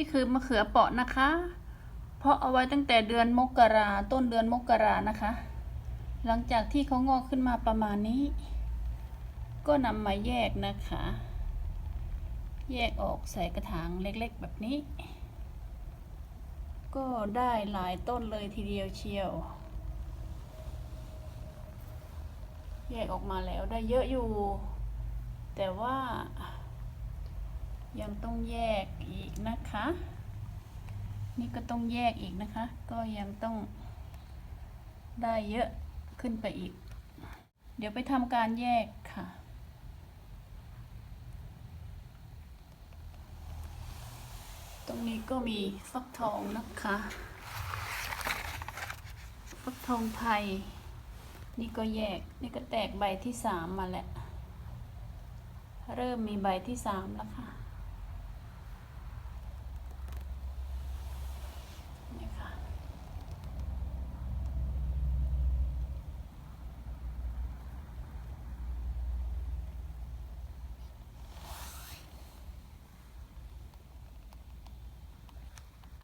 นี่คือมะเขือเปราะนะคะ เพราะเอาไว้ตั้งแต่เดือนมกราต้นเดือนมกรานะคะ หลังจากที่เขางอกขึ้นมาประมาณนี้ ก็นำมาแยกนะคะ แยกออกใส่กระถางเล็กๆแบบนี้ ก็ได้หลายต้นเลยทีเดียวเชียว แยกออกมาแล้วได้เยอะอยู่ แต่ว่า ยังต้องแยกอีกนะคะ นี่ก็ต้องแยกอีกนะคะ ก็ยังต้องได้เยอะขึ้นไปอีก เดี๋ยวไปทำการแยกค่ะ ตรงนี้ก็มีฟักทองนะคะ ฟักทองไทย นี่ก็แยก นี่ก็แตกใบที่สามมาแล้ว เริ่มมีใบที่สามแล้วค่ะ